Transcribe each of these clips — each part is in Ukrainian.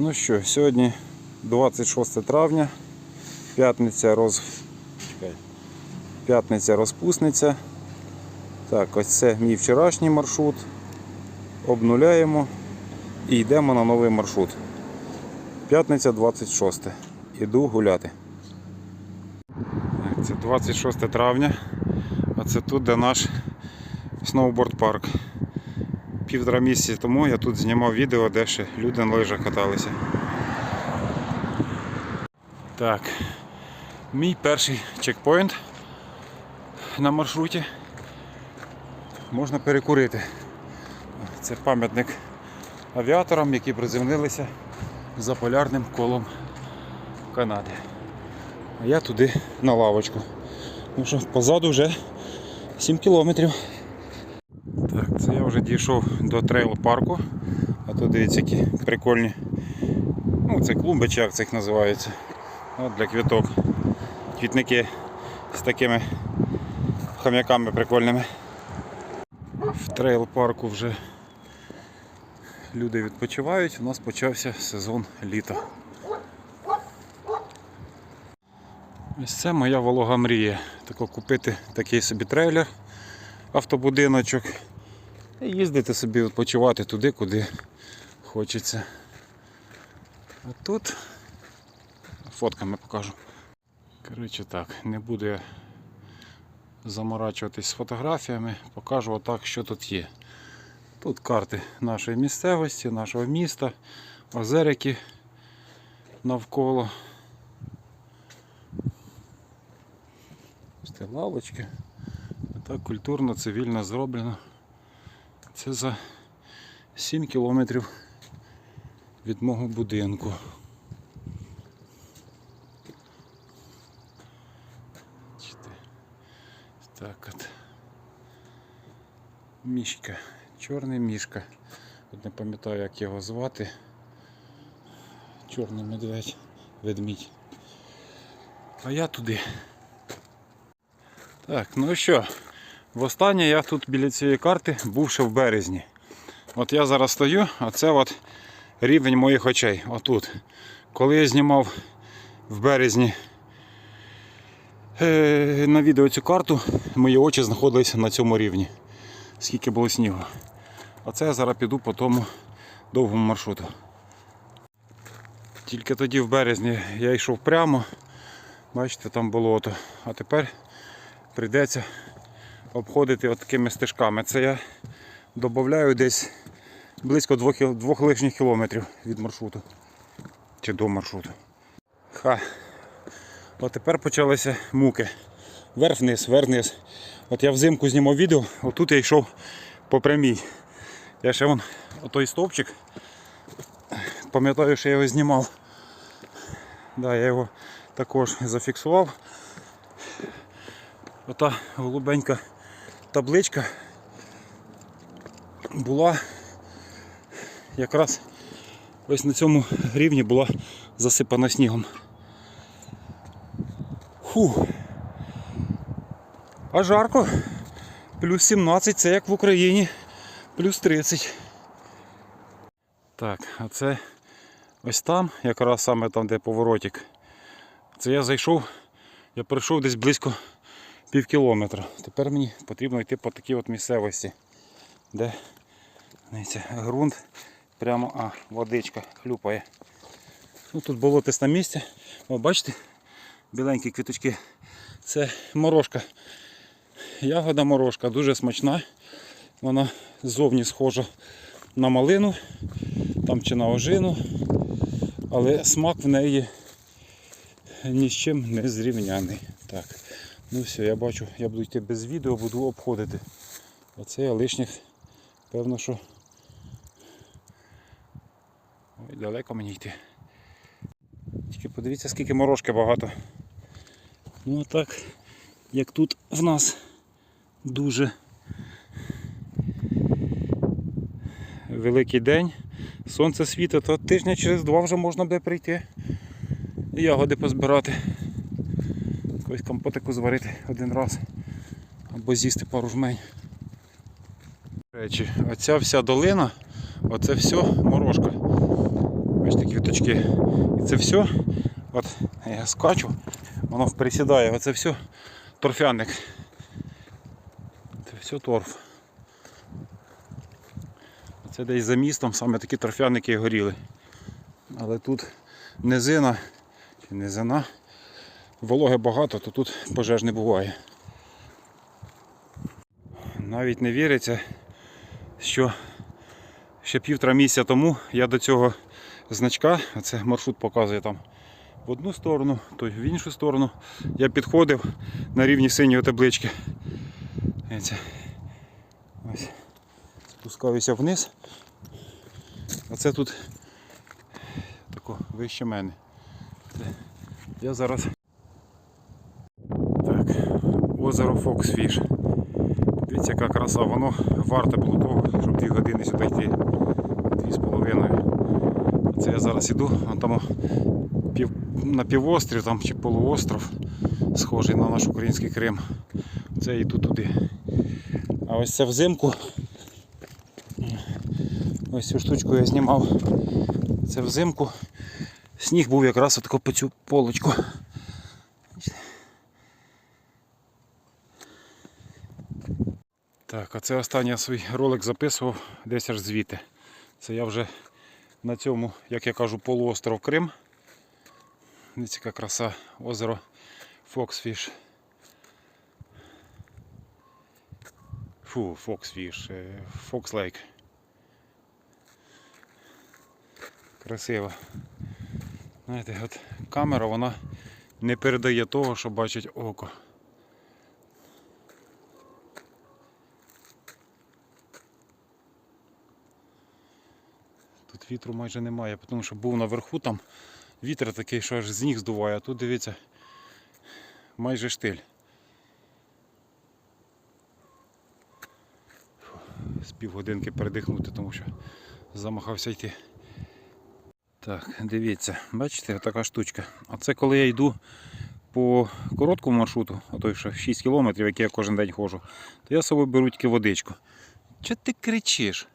Ну що, сьогодні 26 травня, п'ятниця роз... П'ятниця розпусниця. Так, ось це мій вчорашній маршрут. Обнуляємо і йдемо на новий маршрут. П'ятниця 26. Іду гуляти. Це 26 травня. А це тут, де наш сноуборд парк. Півтора місяці тому я тут знімав відео, де ще люди на лижах каталися. Так, мій перший чекпоінт на маршруті. Можна перекурити. Це пам'ятник авіаторам, які приземлилися за полярним колом Канади. А я туди на лавочку. Тому що позаду вже 7 кілометрів. Вже дійшов до трейл парку. А тут дивіться, які прикольні. Ну, це клумби чи як це їх називається. От для квіток. Квітники з такими хам'яками прикольними. В трейл парку вже люди відпочивають. У нас почався сезон літа. Ось це моя волога мрія. Тако купити такий собі трейлер, автобудиночок і їздити собі відпочивати туди, куди хочеться. А тут фотками покажу. Коротше так, не буду я заморачуватись з фотографіями, покажу отак, що тут є. Тут карти нашої місцевості, нашого міста, озерики навколо. Ось лавочки. Так культурно, цивільно зроблено. Це за 7 кілометрів від мого будинку. Так от. Мішка. Чорний мішка. От не пам'ятаю як його звати. Чорний медведь, ведмідь. А я туди. Так, ну що, востаннє я тут біля цієї карти був ще в березні. От я зараз стою, а це от рівень моїх очей. Отут. Коли я знімав в березні е, на відео цю карту, мої очі знаходилися на цьому рівні. Скільки було снігу. А це я зараз піду по тому довгому маршруту. Тільки тоді в березні я йшов прямо. Бачите, там болото. А тепер прийдеться обходити такими стежками. Це я додаю десь близько двох, двох лишніх кілометрів від маршруту. Чи до маршруту. Ха. От тепер почалися муки. Вверх-вниз, вверх-вниз. От я взимку знімав відео, отут я йшов по прямій. Я ще вон отой стовпчик. Пам'ятаю, що я його знімав. Да, я його також зафіксував. Ота голубенька табличка була якраз ось на цьому рівні була засипана снігом. Фу. А жарко. Плюс 17 це як в Україні, плюс 30. Так, а це ось там, якраз саме там, де поворотик. Це я зайшов, я пройшов десь близько пів кілометра. Тепер мені потрібно йти по такій от місцевості, де дивіться, ґрунт прямо, а, водичка хлюпає. Ну, тут болотисте місце. О, бачите, біленькі квіточки. Це морожка. Ягода морожка, дуже смачна. Вона ззовні схожа на малину, там чи на ожину, але смак в неї ні з чим не зрівняний. Так. Ну все, я бачу, я буду йти без відео, буду обходити. Оце я лишніх, певно, що. Ой, далеко мені йти. Тільки подивіться, скільки морожки багато. Ну так, як тут в нас дуже великий день, сонце світить, то тижня через два вже можна буде прийти і ягоди позбирати. Якось компотику зварити один раз або з'їсти пару жмень. До речі, оця вся долина, оце все морожка. Бачите, квіточки. І це все. От я скачу, воно присідає. Оце все торфяник. Це все торф. Це десь за містом саме такі торфяники і горіли. Але тут низина чи низина. Вологи багато, то тут пожеж не буває. Навіть не віриться, що ще півтора місяця тому я до цього значка, це маршрут показує там в одну сторону, то в іншу сторону. Я підходив на рівні синьої таблички. Ось. Спускаюся вниз. А це тут тако вище мене. Я зараз. Так, озеро Фоксфіш. Дивіться, яка краса, воно варте було того, щоб 2 години сюди йти. Дві з половиною. Це я зараз іду, там пів, на півострів там, чи полуостров, схожий на наш український Крим. Це йду туди. А ось це взимку. Ось цю штучку я знімав. Це взимку. Сніг був якраз отако по цю полочку. Так, а це останній свій ролик записував десь аж звідти. Це я вже на цьому, як я кажу, полуостров Крим. Дивіться, яка краса озеро Фоксфіш. Фу, Фоксфіш, Фокс Лейк. Красиво. Знаєте, от камера вона не передає того, що бачить око. Вітру майже немає, тому що був наверху там вітер такий, що аж з ніг здуває, а тут дивіться майже штиль. З півгодинки передихнути, тому що замахався йти. Так, дивіться, бачите, така штучка. А це коли я йду по короткому маршруту, а той що 6 кілометрів, який я кожен день ходжу, то я з собою беру тільки водичку. Чого ти кричиш?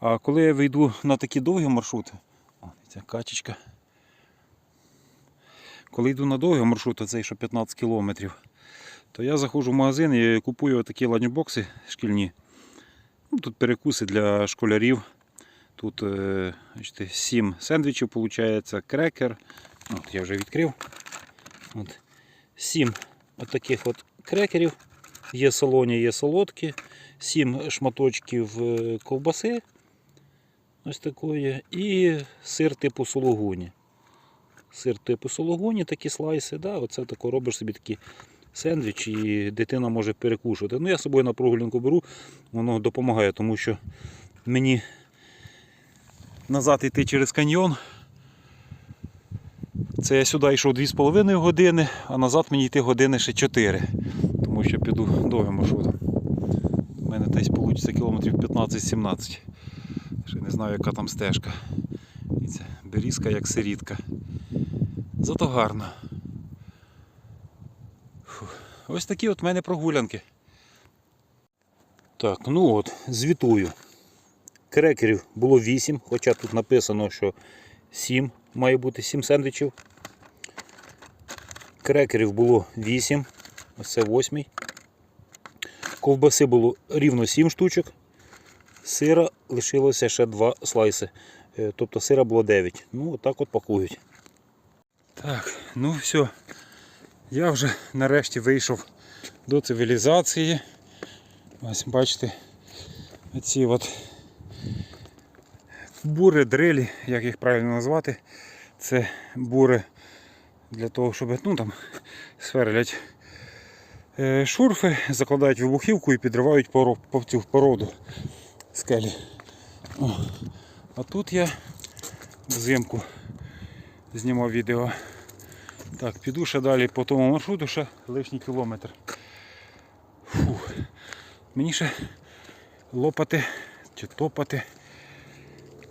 А коли я вийду на такі довгі маршрути, о, ця качечка. Коли йду на довгі маршрути, цей що 15 кілометрів, то я заходжу в магазин і купую такі ланчбокси шкільні. Ну, Тут перекуси для школярів. Тут е, бачите, 7 сендвічів виходить, крекер. От я вже відкрив. От. 7 от таких от крекерів. Є солоні, є солодкі. 7 шматочків е, ковбаси. Ось такої. І сир типу сологуні. Сир типу сологуні, такі слайси. Да, оце тако робиш собі такі сендвіч і дитина може перекушувати. Ну, я з собою на прогулянку беру, воно допомагає, тому що мені назад йти через каньйон. Це я сюди йшов 2,5 години, а назад мені йти години ще 4, тому що піду довгим маршрутом. У мене десь вийде кілометрів 15-17. Ще не знаю, яка там стежка. І це берізка як сирітка. Зато гарно. Фу. Ось такі от в мене прогулянки. Так, ну от, звітую. Крекерів було 8, хоча тут написано, що 7 має бути 7 сендвічів. Крекерів було 8, ось це 8. Ковбаси було рівно 7 штучок. Сира лишилося ще 2 слайси. Е, Тобто сира було 9. Ну, отак от пакують. Так, ну все. Я вже нарешті вийшов до цивілізації. Ось бачите, оці от бури, дрилі, як їх правильно назвати, це бури для того, щоб ну, там, сверлять е, шурфи, закладають вибухівку і підривають цю породу скелі. О. А тут я взимку знімав відео. Так, піду ще далі по тому маршруту, ще лишній кілометр. Фух. Мені ще лопати чи топати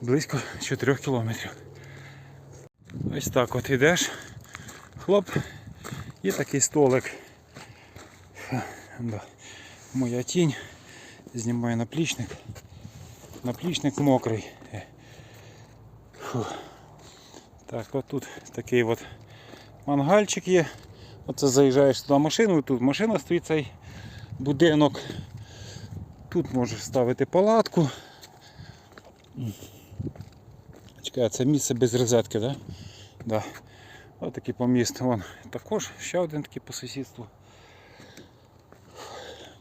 близько 4 кілометрів. Ось так от ідеш. Хлоп, є такий столик. Да. Моя тінь. Знімаю наплічник. Наплічник мокрий. Фух. Так, от тут такий от мангальчик є. Оце заїжджаєш туди машиною, тут машина стоїть цей будинок. Тут можеш ставити палатку. Чекай, це місце без розетки, так? Да? Да. Ось такий поміст. Вон також ще один такий по сусідству.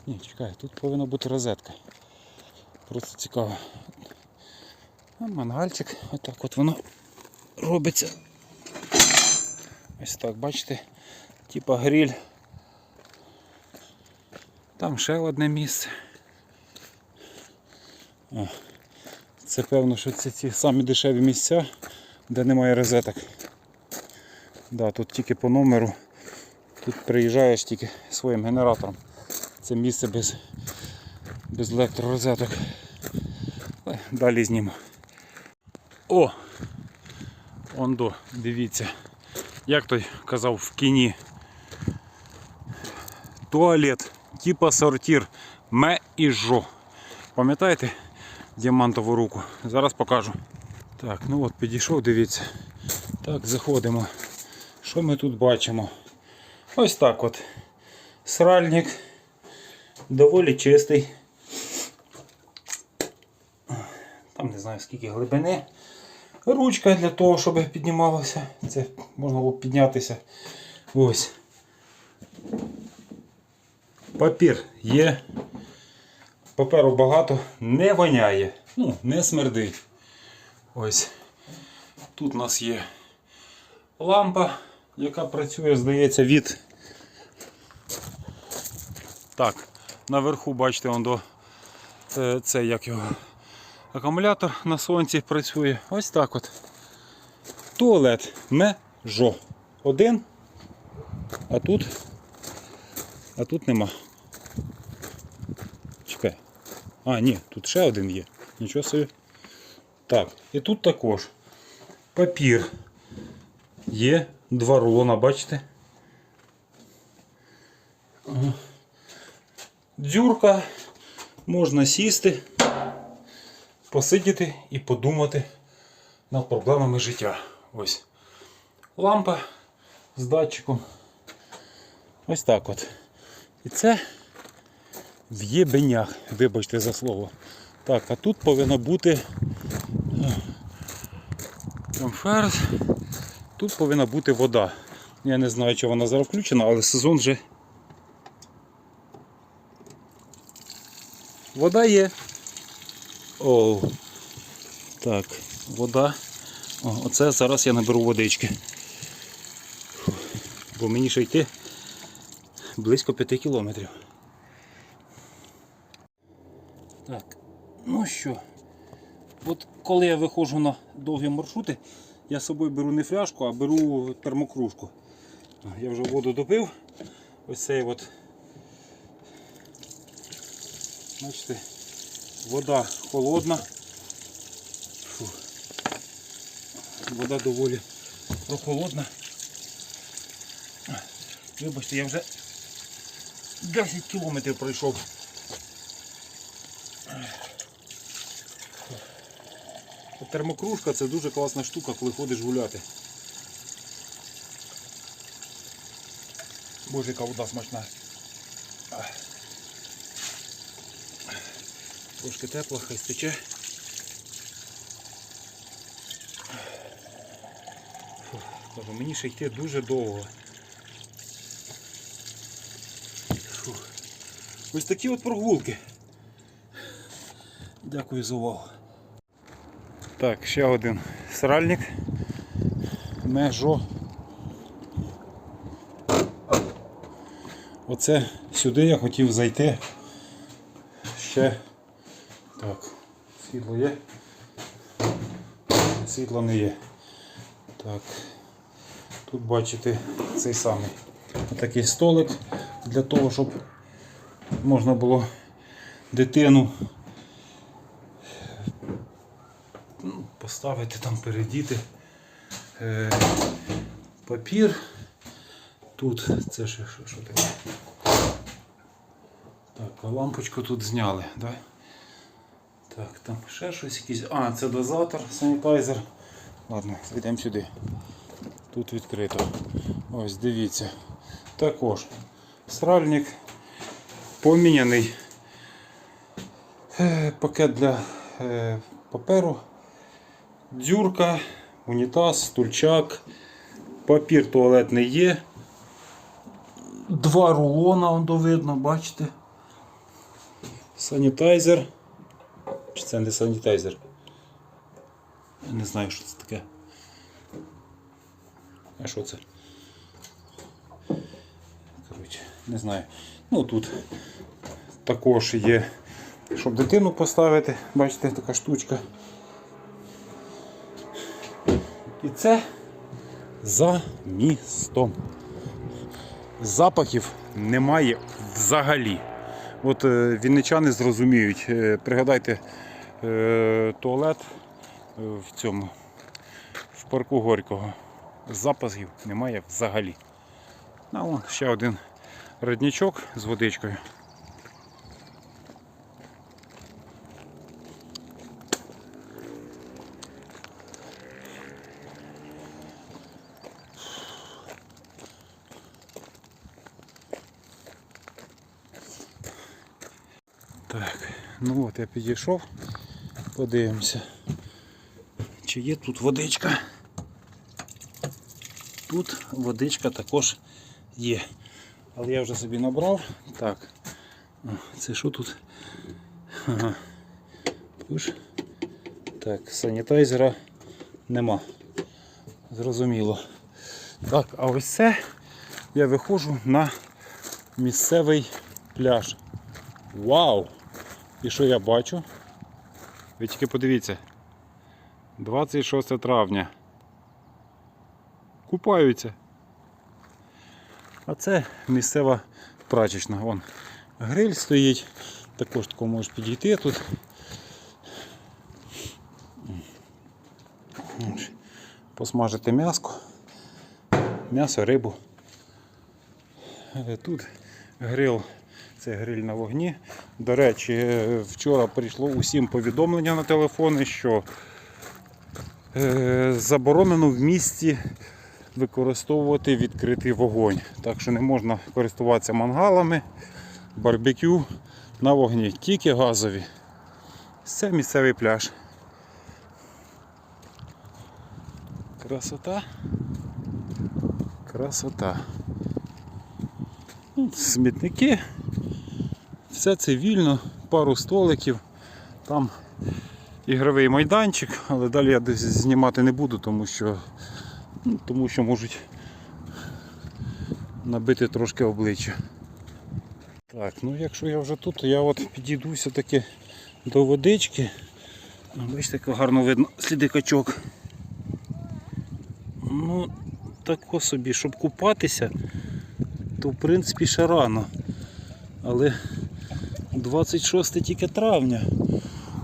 Ні, чекай, тут повинна бути розетка. Просто цікаво. Мангальчик, отак от воно робиться. Ось так, бачите, типа гриль. Там ще одне місце. О, це певно, що це ці самі дешеві місця, де немає розеток. Да, тут тільки по номеру. Тут приїжджаєш тільки своїм генератором. Це місце без, без електророзеток. Далі зніму. О! Ондо, дивіться. Як той казав в кіні. Туалет, типа сортир, ме і жо. Пам'ятаєте діамантову руку? Зараз покажу. Так, ну от підійшов, дивіться. Так, заходимо. Що ми тут бачимо? Ось так от. Сральник доволі чистий. Там не знаю скільки глибини. Ручка для того, щоб піднімалося. Це можна було піднятися. Ось. Папір є. Паперу багато, не воняє. Ну, не смердить. Ось. Тут у нас є лампа, яка працює, здається, від. Так, наверху, бачите, он до е, це як його акумулятор на сонці працює. Ось так от. Туалет межо. Один. А тут. А тут нема. Чекай. А, ні, тут ще один є. Нічого собі. Так, і тут також папір. Є два рулона, бачите? Дзюрка, можна сісти, посидіти і подумати над проблемами життя. Ось лампа з датчиком. Ось так от. І це в єбенях, вибачте за слово. Так, а тут повинна бути е. Тут повинна бути вода. Я не знаю, чи вона зараз включена, але сезон вже. Вода є. Оу. Так, вода. О, оце зараз я наберу водички. Бо мені ще йти близько 5 кілометрів. Так, ну що, от коли я виходжу на довгі маршрути, я з собою беру не фляжку, а беру термокружку. Я вже воду допив. Ось цей от. Бачите, вода холодна. Фу. Вода доволі прохолодна. Вибачте, я вже 10 кілометрів пройшов. Термокружка це дуже класна штука, коли ходиш гуляти. Боже, яка вода смачна. Трошки тепла, хай стече. Фу, мені ще йти дуже довго. Фу. Ось такі от прогулки. Дякую за увагу. Так, ще один сральник. Межо. Оце сюди я хотів зайти. Ще так, світло є. Світла не є. Так. Тут бачите цей самий такий столик для того, щоб можна було дитину ну, поставити там передіти е, папір. Тут це ще що таке? Так, а лампочку тут зняли, да? Так, там ще щось якийсь. А, це дозатор, санітайзер. Ладно, йдемо сюди. Тут відкрито. Ось дивіться. Також сральник поміняний. Е, Пакет для е, паперу, дзюрка, унітаз, стульчак, папір туалетний є. Два рулона, он видно, бачите. Санітайзер. Чи це не санітайзер? Я не знаю, що це таке. А що це? Коротше, не знаю. Ну тут також є, щоб дитину поставити, бачите, така штучка. І це за містом. Запахів немає взагалі. От е, вінничани зрозуміють. Е, пригадайте туалет е, в цьому в парку Горького. Запахів немає взагалі. А вон ще один родничок з водичкою. Так, ну от я підійшов, подивимося, чи є тут водичка. Тут водичка також є. Але я вже собі набрав. Так. Це що тут? Ага. Так, санітайзера нема. Зрозуміло. Так, а ось це я виходжу на місцевий пляж. Вау! І що я бачу? Ви тільки подивіться. 26 травня. Купаються. А це місцева прачечна. Вон гриль стоїть. Також тако можеш підійти тут. Посмажити м'яско. М'ясо, рибу. Е, Тут грил, це гриль на вогні. До речі, е, вчора прийшло усім повідомлення на телефони, що е, заборонено в місті використовувати відкритий вогонь. Так що не можна користуватися мангалами, барбекю на вогні, тільки газові. Це місцевий пляж. Красота. Красота. Ну, Смітники. Все цивільно, пару столиків. Там ігровий майданчик, але далі я десь знімати не буду, тому що Ну, тому що можуть набити трошки обличчя. Так, ну якщо я вже тут, то я от підійду все-таки до водички. Бачите, як гарно видно сліди качок. Ну, тако собі, щоб купатися, то в принципі ще рано. Але 26 тільки травня.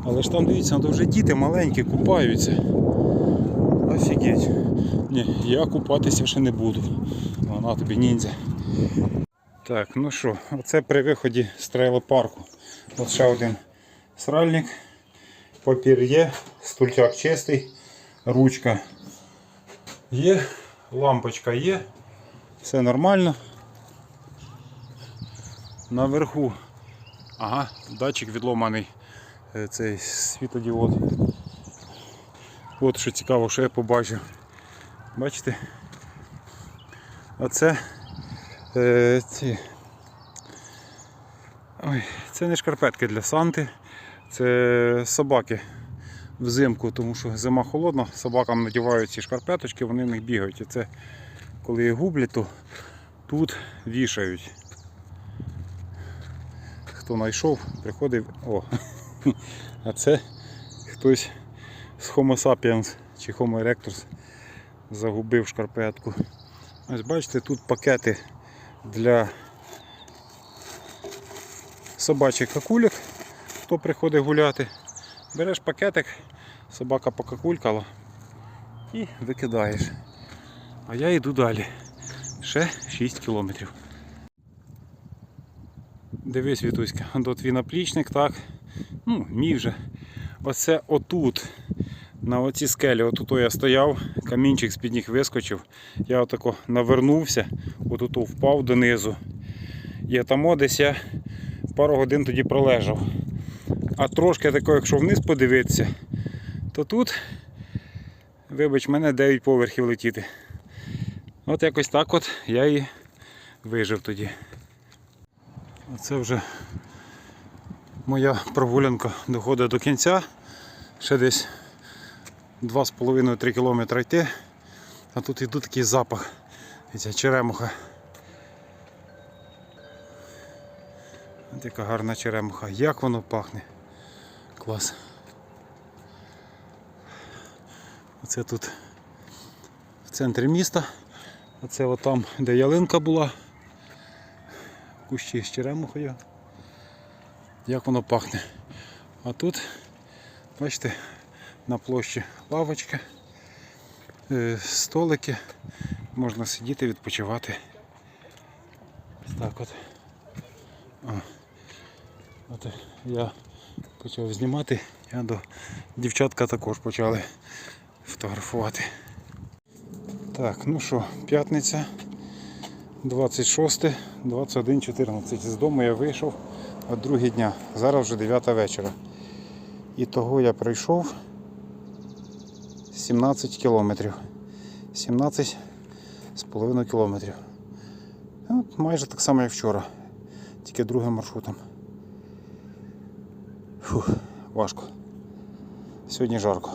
Але ж там дивіться, вже діти маленькі купаються. Офігеть. Ні, я купатися ще не буду. Вона тобі ніндзя. Так, ну що, оце при виході з трейлопарку. От ще один сральник. Папір є, стульчак чистий, ручка є, лампочка є, все нормально. Наверху, ага, датчик відломаний, е, цей світодіод. От що цікаво, що я побачив. Бачите? Оце е, ці. Ой, це не шкарпетки для Санти, це собаки взимку, тому що зима холодна, собакам надівають ці шкарпеточки, вони в них бігають. І це коли їх гублять, то тут вішають. Хто знайшов, приходив. О! А це хтось з Homo sapiens чи Homo erectus загубив шкарпетку. Ось бачите, тут пакети для собачих какульок, хто приходить гуляти. Береш пакетик, собака покакулькала і викидаєш. А я йду далі. Ще 6 кілометрів. Дивись, Вітуська, до твій наплічник, так. Ну, мій вже. Оце отут На оцій скелі, отут я стояв, камінчик з-під ніг вискочив. Я отако навернувся, отут впав донизу. І там десь я пару годин тоді пролежав. А трошки тако, якщо вниз подивитися, то тут, вибач, мене 9 поверхів летіти. От якось так от я і вижив тоді. Оце вже моя прогулянка доходить до кінця. Ще десь 2,5-3 кілометри йти. А тут іду такий запах. Ця черемуха. Ось яка гарна черемуха. Як воно пахне. Клас. Оце тут в центрі міста. Оце от там, де ялинка була. Кущі з черемухою. Як воно пахне. А тут, бачите, на площі лавочка, е, столики. Можна сидіти, відпочивати. Так от. От я почав знімати, я до дівчатка також почали фотографувати. Так, ну що, п'ятниця, 26, 21, 14. З дому я вийшов о другий дня. Зараз вже 9 вечора. І того я пройшов 17 кілометрів. 17 з половиною кілометрів. Ну, майже так само, як вчора. Тільки другим маршрутом. Фух, важко. Сьогодні жарко.